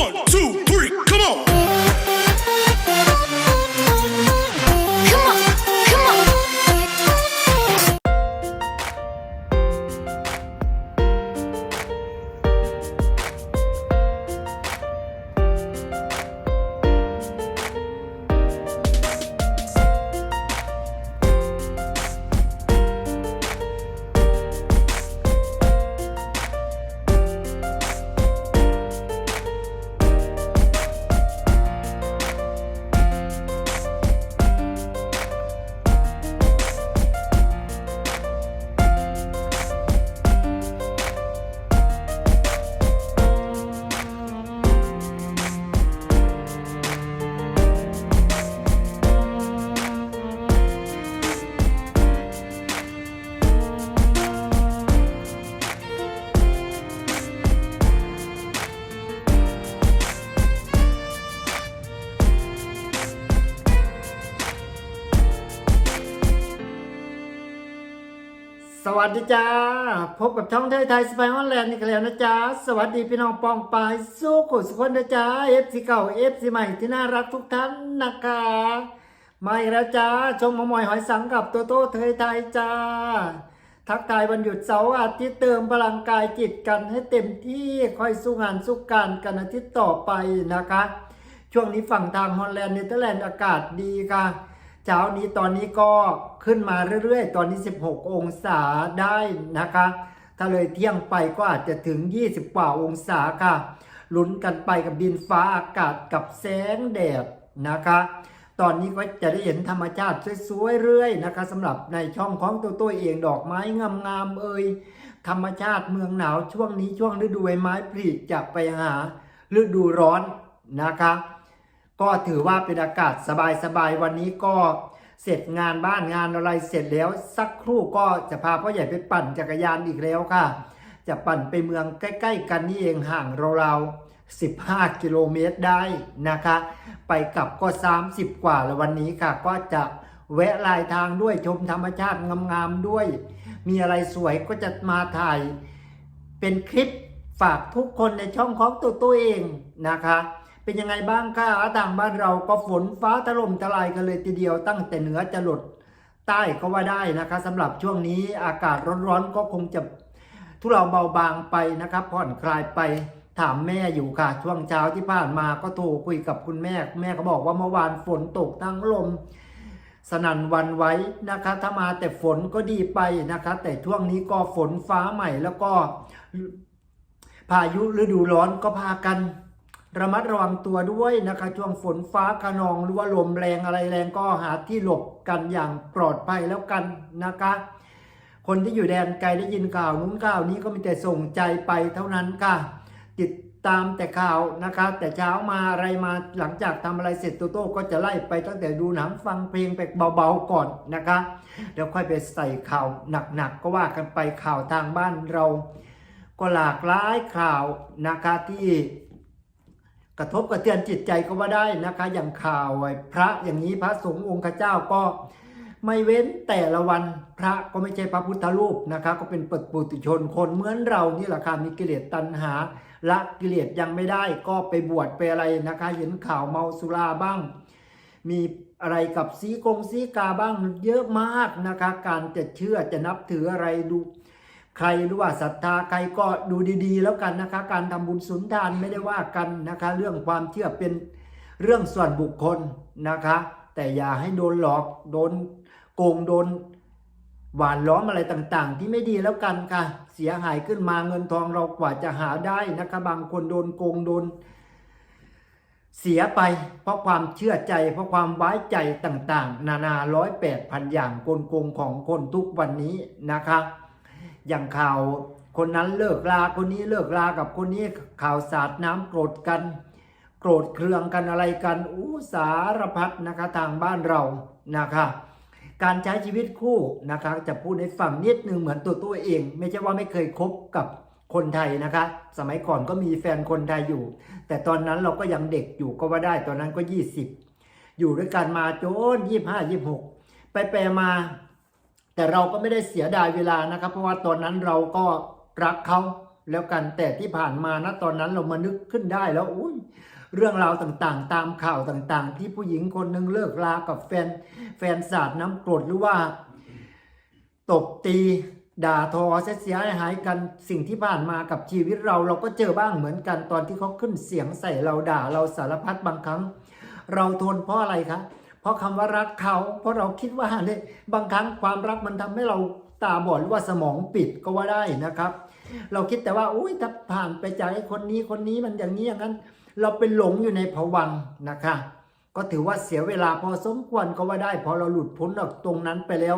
One, two, วัสดีจ้า พบกับช่องไทยไทยสไปฮอลแลนด์นี่กันแล้วนะจ๊ะสวัสดีพี่น้องปองปายสู้ขุดสุขคนนะจ๊ะเอฟซีเก่าเอฟซีใหม่ที่น่ารักทุกท่านนะคะมาอีกแล้วจ้าชมมมอยหอยสังกับโตโต้เทยไทยจ้า ทักทายวันหยุดเสาร์อาทิตย์เติมพลังกายจิตกันให้เต็มที่คอยสู้งานสู้การกันอาทิตย์ต่อไปนะคะ ช่วงนี้ฝั่งทางฮอลแลนด์เนเธอร์แลนด์อากาศดีค่ะ ช้านี้ตอนนี้ก็ขึ้นมาเรื่อยๆ ตอนนี้ 16 องศาได้นะคะ ถ้าเลยเที่ยงไปก็อาจจะถึง 20กว่าองศาค่ะ ลุ้นกันไปกับดินฟ้าอากาศกับแสงแดดนะคะ ตอนนี้ก็จะได้เห็นธรรมชาติสวยๆเรื่อยนะคะสำหรับในช่องของตัวตัวเองดอกไม้งามๆเอ่ยธรรมชาติเมืองหนาวช่วงนี้ช่วงฤดูใบไม้ผลิจะไปหาฤดูร้อนนะคะ ก็ถือว่าเป็นอากาศสบายๆวันนี้ก็เสร็จงานบ้านงานอะไรเสร็จแล้ว สักครู่ก็จะพาพ่อใหญ่ไปปั่นจักรยานอีกแล้วค่ะ จะปั่นไปเมืองใกล้ ๆ กันนี่เองห่างเราๆ15 กิโลเมตรได้นะคะ ไปกลับก็ 30 กว่าแล้ววันนี้ค่ะ ก็จะแวะลายทางด้วยชมธรรมชาติงามๆด้วย มีอะไรสวยก็จะมาถ่ายเป็นคลิปฝากทุกคนในช่องของตัวตัวเองนะคะ เป็นยังไงบ้างคะต่างบ้านเราก็ฝนฟ้าถล่มทลายกันเลยทีเดียวตั้งแต่เหนือจะหลดใต้ก็ว่าได้นะคะสำหรับช่วงนี้อากาศร้อนๆก็คงจะทุเราเบาบางไปนะครับผ่อนคลายไปถามแม่อยู่ค่ะ ช่วงเช้าที่ผ่านมาก็โทรคุยกับคุณแม่ แม่ก็บอกว่าเมื่อวานฝนตกทั้งลม สนั่นวันไว้นะคะ ถ้ามาแต่ฝนก็ดีไปนะคะ แต่ช่วงนี้ก็ฝนฟ้าใหม่แล้วก็ พายุฤดูร้อนก็พากัน ระมัดระวังตัวด้วยนะคะ ช่วงฝนฟ้าขนองหรือว่าลมแรงอะไรแรงก็หาที่หลบกันอย่างปลอดภัยแล้วกันนะคะ คนที่อยู่แดนไกลได้ยินข่าวนู้นข่าวนี้ก็มีแต่ส่งใจไปเท่านั้นค่ะ ติดตามแต่ข่าวนะคะ แต่เช้ามาอะไรมาหลังจากทำอะไรเสร็จโตโต้ก็จะไล่ไปตั้งแต่ดูหนังฟังเพลงไปเบาๆก่อนนะคะเดี๋ยวค่อยไปใส่ข่าวหนักๆก็ว่ากันไปข่าวทางบ้านเรา ก็หลากหลายข่าวนะคะที่ กระทบกระเทือนจิตใจก็ว่าได้นะคะ อย่างข่าวพระอย่างนี้พระสงฆ์องค์เจ้าก็ไม่เว้นแต่ละวันพระก็ไม่ใช่พระพุทธรูปนะคะ ก็เป็นปปุถุชนคนเหมือนเรานี่แหละค่ะมีกิเลสตัณหาละกิเลสยังไม่ได้ก็ไปบวชไปอะไรนะคะ เห็นข่าวเมาสุราบ้าง มีอะไรกับสีกงสีกาบ้างเยอะมากนะคะ การจะเชื่อจะนับถืออะไรดู ใครหรือว่าศรัทธาใครก็ดูดีๆ แล้วกันนะคะ การทำบุญสุนทานไม่ได้ว่ากันนะคะ เรื่องความเชื่อเป็นเรื่องส่วนบุคคลนะคะ แต่อย่าให้โดนหลอกโดนโกงโดนหวานล้อมอะไรต่างๆ ที่ไม่ดีแล้วกันค่ะ เสียหายขึ้นมาเงินทองเรากว่าจะหาได้นะคะ บางคนโดนโกงโดน เสียไป เพราะความเชื่อใจ เพราะความไว้ใจต่างๆ นานาร้อยแปดพันอย่างกลโกงของคนทุกวันนี้นะคะ อย่างข่าวคนนั้นเลิกลาคนนี้เลิกลากับคนนี้ข่าวสาดน้ำโกรธกัน โกรธเครืองกันอะไรกันอู้สารพัดนะคะทางบ้านเรานะคะการใช้ชีวิตคู่นะคะจะพูดให้ฟังนิดนึงเหมือนตัวตัวเอง ไม่ใช่ว่าไม่เคยคบกับคนไทยนะคะ สมัยก่อนก็มีแฟนคนไทยอยู่ แต่ตอนนั้นเราก็ยังเด็กอยู่ก็ว่าได้ตอนนั้นก็ 20 อยู่ด้วยกันมาจนยี่ห้ายี่หกไปแปลมา แต่เราก็ไม่ได้เสียดายเวลานะครับ เพราะว่าตอนนั้นเราก็รักเขาแล้วกันแต่ที่ผ่านมานะตอนนั้นเรามานึกขึ้นได้แล้วอุ้ยเรื่องราวต่างๆ ตามข่าวต่างๆ ที่ผู้หญิงคนหนึ่งเลิกลากับแฟนแฟนสาดน้ำกรดหรือว่า ตบตีด่าทอเสียหายกันสิ่งที่ผ่านมากับชีวิตเราเราก็เจอบ้างเหมือนกันตอนที่เขาขึ้นเสียงใส่เราด่าเราสารพัดบางครั้ง เราทนเพราะอะไรคะ เพราะคำว่ารักเขาเพราะเราคิดว่าเนี่ยบางครั้งความรักมันทำให้เราตาบอดหรือว่าสมองปิดก็ว่าได้นะครับ เราคิดแต่ว่าอุ้ยถ้าผ่านไปจากไอ้คนนี้คนนี้มันอย่างนี้อย่างนั้น เราเป็นหลงอยู่ในภวังนะคะ ก็ถือว่าเสียเวลาพอสมควรก็ว่าได้ พอเราหลุดพ้นออกตรงนั้นไปแล้ว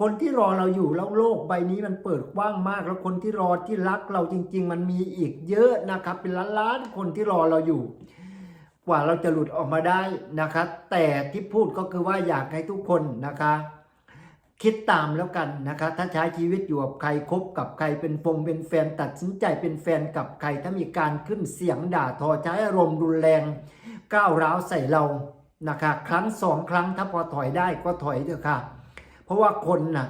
คนที่รอเราอยู่แล้วโลกใบนี้มันเปิดกว้างมาก แล้วคนที่รอที่รักเราจริง ๆ มันมีอีกเยอะนะครับ เป็นล้านๆคนที่รอเราอยู่ กว่าเราจะหลุดออกมาได้นะคะ แต่ที่พูดก็คือว่าอยากให้ทุกคนนะคะ คิดตามแล้วกันนะคะ ถ้าใช้ชีวิตอยู่กับใครคบกับใครเป็นฟงเป็นแฟนตัดสินใจเป็นแฟนกับใครถ้ามีการขึ้นเสียงด่าทอใช้อารมณ์รุนแรงก้าวร้าวใส่เรานะคะครั้งสองครั้งถ้าพอถอยได้ก็ถอยเถอะค่ะ เพราะว่าคนน่ะ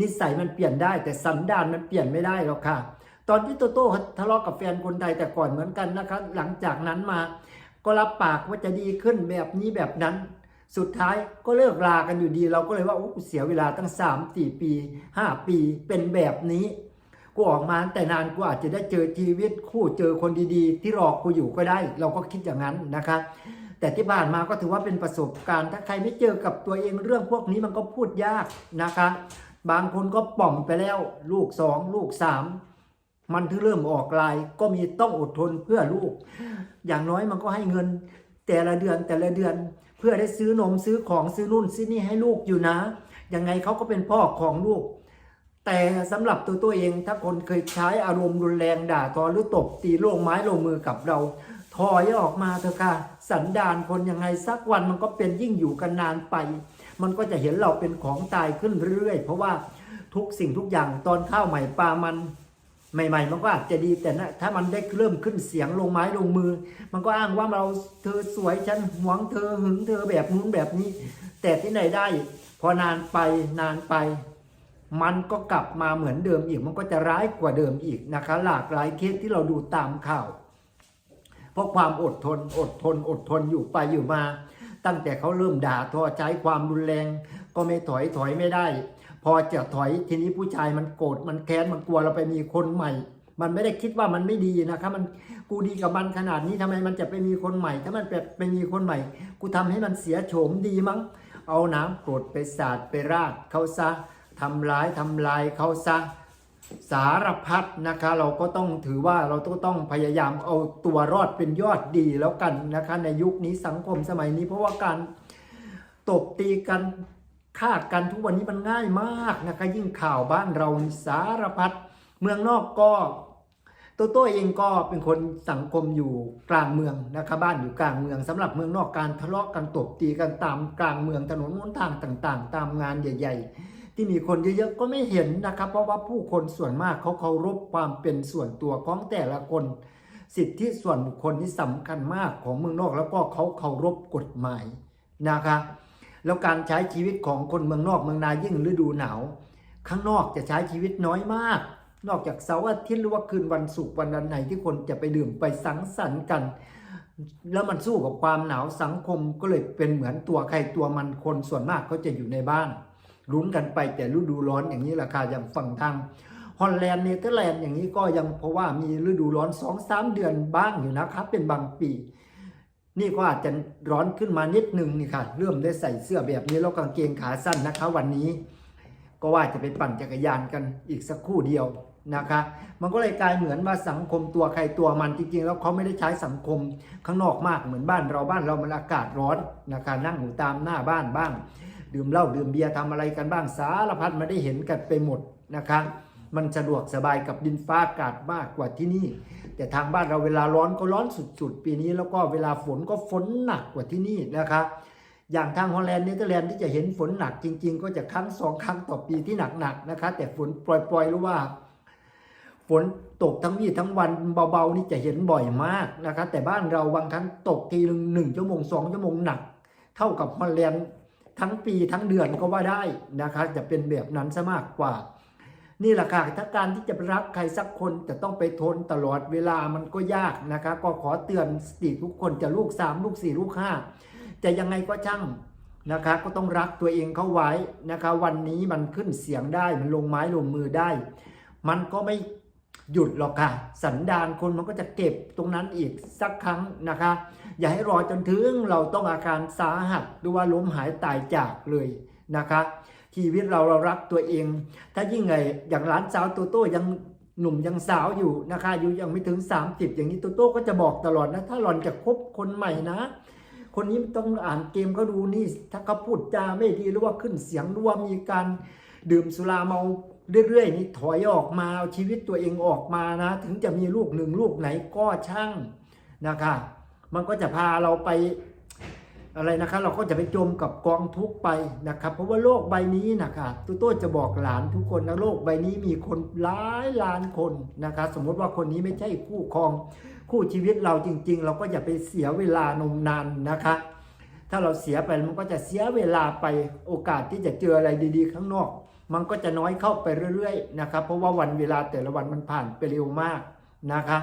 นิสัยมันเปลี่ยนได้แต่สันดานมันเปลี่ยนไม่ได้หรอกค่ะ ตอนที่โตโต้ทะเลาะกับแฟนคนใดแต่ก่อนเหมือนกันนะคะ หลังจากนั้นมา ก็รับปากว่าจะดีขึ้นแบบนี้แบบนั้น สุดท้ายก็เลิกลากันอยู่ดี เราก็เลยว่าโอ้เสียเวลาตั้ง3ามสี่ปี 5 ปีเป็นแบบนี้กูออกมาแต่นานกูอาจจะได้เจอชีวิตคู่เจอคนดีๆ ที่รอกูอยู่ก็ได้ เราก็คิดอย่างนั้นนะคะ แต่ที่ผ่านมาก็ถือว่าเป็นประสบการณ์ถ้าใครไม่เจอกับตัวเองเรื่องพวกนี้มันก็พูดยากนะคะ บางคนก็ป่อมไปแล้ว ลูกสองลูกสาม มันถึงเริ่มออกลายก็มีต้องอดทนเพื่อลูก อย่างน้อยมันก็ให้เงิน แต่ละเดือนแต่ละเดือน เพื่อได้ซื้อนมซื้อของซื้อนู่นซื้อนี่ให้ลูกอยู่นะ ยังไงเขาก็เป็นพ่อของลูก แต่สำหรับตัวตัวเองถ้าคนเคยใช้อารมณ์รุนแรงด่าทอหรือตบตีลงไม้ลงมือกับเรา ถอยออกมาเถอะค่ะ สันดานคนยังไงสักวันมันก็เป็นยิ่งอยู่กันนานไป มันก็จะเห็นเราเป็นของตายขึ้นเรื่อยๆเพราะว่าทุกสิ่งทุกอย่างตอนข้าวใหม่ปลามัน ใหม่ๆมันก็อาจจะดีแต่นะถ้ามันได้เริ่มขึ้นเสียงลงไม้ลงมือ มันก็อ้างว่าเราเธอสวยฉันหวงเธอหึงเธอแบบนู้นแบบนี้ แต่ที่ไหนได้ พอนานไปนานไป มันก็กลับมาเหมือนเดิมอีก มันก็จะร้ายกว่าเดิมอีกนะคะ หลากหลายเคสที่เราดูตามข่าว เพราะความอดทนอดทนอดทนอยู่ไปอยู่มา ตั้งแต่เขาเริ่มด่าทอใช้ความรุนแรง ก็ไม่ถอยถอยไม่ได้ พอจะถอยทีนี้ผู้ชายมันโกรธมันแค้นมันกลัวเราไปมีคนใหม่ มันไม่ได้คิดว่ามันไม่ดีนะครับ มันกูดีกับมันขนาดนี้ทำไมมันจะไปมีคนใหม่ ถ้ามันไปไปมีคนใหม่ กูทำให้มันเสียโฉมดีมั้ง เอาน้ำกรดไปสาดไปราดเขาซะทำร้ายทำลายเขาซะสารพัดนะคะ เราก็ต้องถือว่าเราต้องต้องพยายามเอาตัวรอดเป็นยอดดีแล้วกันนะคะ ในยุคนี้สังคมสมัยนี้เพราะว่าการตบตีกัน ฆ่ากันทุกวันนี้มันง่ายมากนะคะยิ่งข่าวบ้านเราสารพัดเมืองนอกก็โตโต้เองก็เป็นคนสังคมอยู่กลางเมืองนะคะบ้านอยู่กลางเมืองสำหรับเมืองนอกการทะเลาะกันตบตีกันตามกลางเมืองถนนหนทางต่างๆ ตามงานใหญ่ ๆ ที่มีคนเยอะๆก็ไม่เห็นนะครับเพราะว่าผู้คนส่วนมากเขาเคารพความเป็นส่วนตัวของแต่ละคน สิทธิส่วนบุคคลที่สำคัญมากของเมืองนอกแล้วก็เขาเคารพกฎหมายนะคะ แล้วการใช้ชีวิตของคนเมืองนอกเมืองนายิ่งฤดูหนาว ข้างนอกจะใช้ชีวิตน้อยมาก นอกจากเสาร์อาทิตย์หรือว่าคืนวันศุกร์วันนั้นไหนที่คนจะไปดื่มไปสังสรรค์กัน แล้วมันสู้กับความหนาวสังคมก็เลยเป็นเหมือนตัวใครตัวมันคนส่วนมากเขาจะอยู่ในบ้านลุ้นกันไปแต่ฤดูร้อนอย่างนี้ราคาอย่างฝั่งทางฮอลแลนด์เนเธอร์แลนด์อย่างนี้ก็ยังเพราะว่ามีฤดูร้อน2องสามเดือนบ้างอยู่นะครับ เป็นบางปี นี่ก็อาจจะร้อนขึ้นมานิดนึงนี่ค่ะ เริ่มได้ใส่เสื้อแบบนี้แล้วกางเกงขาสั้นนะคะ วันนี้ ก็ว่าจะไปปั่นจักรยานกันอีกสักครู่เดียวนะคะ มันก็เลยกลายเหมือนว่าสังคมตัวใครตัวมันจริงๆ แล้วเขาไม่ได้ใช้สังคมข้างนอกมากเหมือนบ้านเราบ้านเรามันอากาศร้อนนะคะนั่งอยู่ตามหน้าบ้านบ้าง ดื่มเหล้าดื่มเบียร์ทำอะไรกันบ้างสารพัดมาได้เห็นกันไปหมดนะคะ มันสะดวกสบายกับดินฟ้าอากาศมากกว่าที่นี่ แต่ทางบ้านเราเวลาร้อนก็ร้อนสุดๆ ปีนี้แล้วก็เวลาฝนก็ฝนหนักกว่าที่นี่นะคะอย่างทางฮอลแลนด์เนเธอร์แลนด์ที่จะเห็นฝนหนักจริง ๆ ก็จะครั้งสองครั้งต่อปีที่หนักๆนะคะ แต่ฝนปล่อยๆหรือว่า ฝนตกทั้งวี่ทั้งวันเบาๆนี่จะเห็นบ่อยมากนะคะ แต่บ้านเราบางครั้งตกทีหนึ่งหนึ่งชั่วโมงสองชั่วโมงหนัก เท่ากับฮอลแลนด์ทั้งปีทั้งเดือนก็ว่าได้นะคะ จะเป็นแบบนั้นซะมากกว่า นี่แหละค่ะถ้าการที่จะรักใครสักคนจะต้องไปทนตลอดเวลามันก็ยากนะคะ ก็ขอเตือนสติทุกคนจะลูกสามลูกสี่ลูกห้าจะยังไงก็ช่างนะคะ ก็ต้องรักตัวเองเข้าไว้นะคะ วันนี้มันขึ้นเสียงได้มันลงไม้ลงมือได้ มันก็ไม่หยุดหรอกค่ะ สันดานคนมันก็จะเก็บตรงนั้นอีกสักครั้งนะคะ อย่าให้รอจนถึงเราต้องอาการสาหัสหรือว่าล้มหายตายจากเลยนะคะ ชีวิตเราเรารักตัวเอง ถ้ายิ่งไงอย่างหลานสาวโตโต้ยังหนุ่มยังสาวอยู่นะคะอายู่ยังไม่ถึง 30 อย่างนี้โตโต้ก็จะบอกตลอดนะ ถ้าหล่อนจะคบคนใหม่นะ คนนี้ต้องอ่านเกมเขาดูนี่ ถ้าเขาพูดจาไม่ดีหรือว่าขึ้นเสียงหรือว่ามีการดื่มสุราเมาเรื่อยๆนี่ถอยออกมาเอาชีวิตตัวเองออกมานะ ถึงจะมีลูกหนึ่งลูกไหนก็ช่างนะคะ มันก็จะพาเราไป อะไรนะคะเราก็จะไปจมกับกองทุกไปนะครับ เพราะว่าโลกใบนี้นะคะตุ๊ต้จะบอกหลานทุกคนนะโลกใบนี้มีคนหลายล้านคนนะคะ สมมติว่าคนนี้ไม่ใช่คู่ครอง คู่ชีวิตเราจริง ๆ เราก็อย่าไปเสียเวลานมนานนะคะ ถ้าเราเสียไปมันก็จะเสียเวลาไปโอกาสที่จะเจออะไรดี ๆ ข้างนอก มันก็จะน้อยเข้าไปเรื่อยๆนะครับ เพราะว่าวันเวลาแต่ละวันมันผ่านไปเร็วมากนะคะ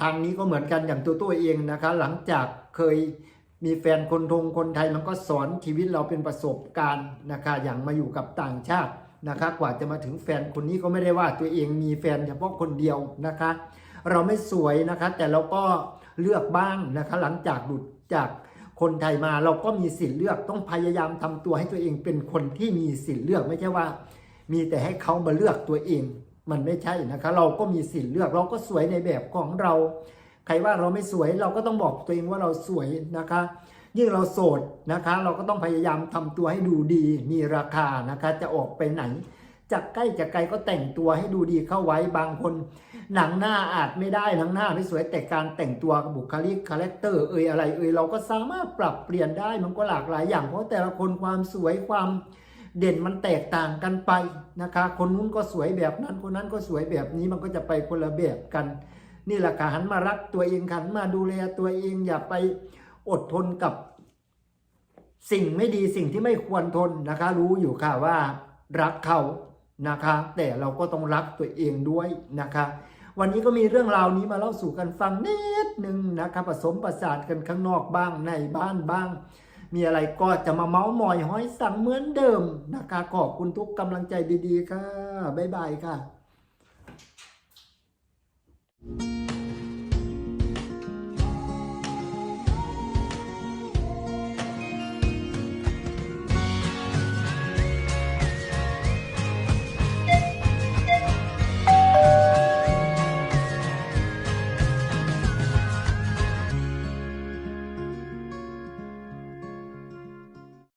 ทางนี้ก็เหมือนกันอย่างตัวตัวเองนะคะ หลังจากเคย มีแฟนคนทงคนไทยมันก็สอนชีวิตเราเป็นประสบการณ์นะคะอย่างมาอยู่กับต่างชาตินะคะกว่าจะมาถึงแฟนคนนี้ก็ไม่ได้ว่าตัวเองมีแฟนเฉพาะคนเดียวนะคะ เราไม่สวยนะคะแต่เราก็เลือกบ้างนะคะหลังจากหลุดจากคนไทยมาเราก็มีสิทธิ์เลือกต้องพยายามทำตัวให้ตัวเองเป็นคนที่มีสิทธิ์เลือกไม่ใช่ว่า มีแต่ให้เขามาเลือกตัวเอง มันไม่ใช่นะคะ เราก็มีสิทธิ์เลือกเราก็สวยในแบบของเรา ใครว่าเราไม่สวยเราก็ต้องบอกตัวเองว่าเราสวยนะคะ ยิ่งเราโสดนะคะ เราก็ต้องพยายามทำตัวให้ดูดีมีราคานะคะ จะออกไปไหนจากใกล้จากไกลก็แต่งตัวให้ดูดีเข้าไว้บางคน หนังหน้าอาจไม่ได้หนังหน้าไม่สวยแต่การแต่งตัวบุคลิกคาแรคเตอร์เอ่ยอะไรเอ่ยเราก็สามารถปรับเปลี่ยนได้มันก็หลากหลายอย่าง เพราะแต่ละคนความสวยความเด่นมันแตกต่างกันไปนะคะ คนนู้นก็สวยแบบนั้นคนนั้นก็สวยแบบนี้มันก็จะไปคนละแบบกัน นี่แหละค่ะหันมารักตัวเองขันมาดูแลตัวเองอย่าไปอดทนกับ สิ่งไม่ดีสิ่งที่ไม่ควรทนนะคะ รู้อยู่ค่ะว่า รักเขานะคะ แต่เราก็ต้องรักตัวเองด้วยนะคะ วันนี้ก็มีเรื่องราวนี้มาเล่าสู่กันฟังนิดหนึ่งนะคะผสมประสานกันข้างนอกบ้างในบ้านบ้างมีอะไรก็จะมาเมาส์มอยห้อยสั่งเหมือนเดิมนะคะขอบคุณทุกกำลังใจดีๆค่ะ บ๊ายบายค่ะ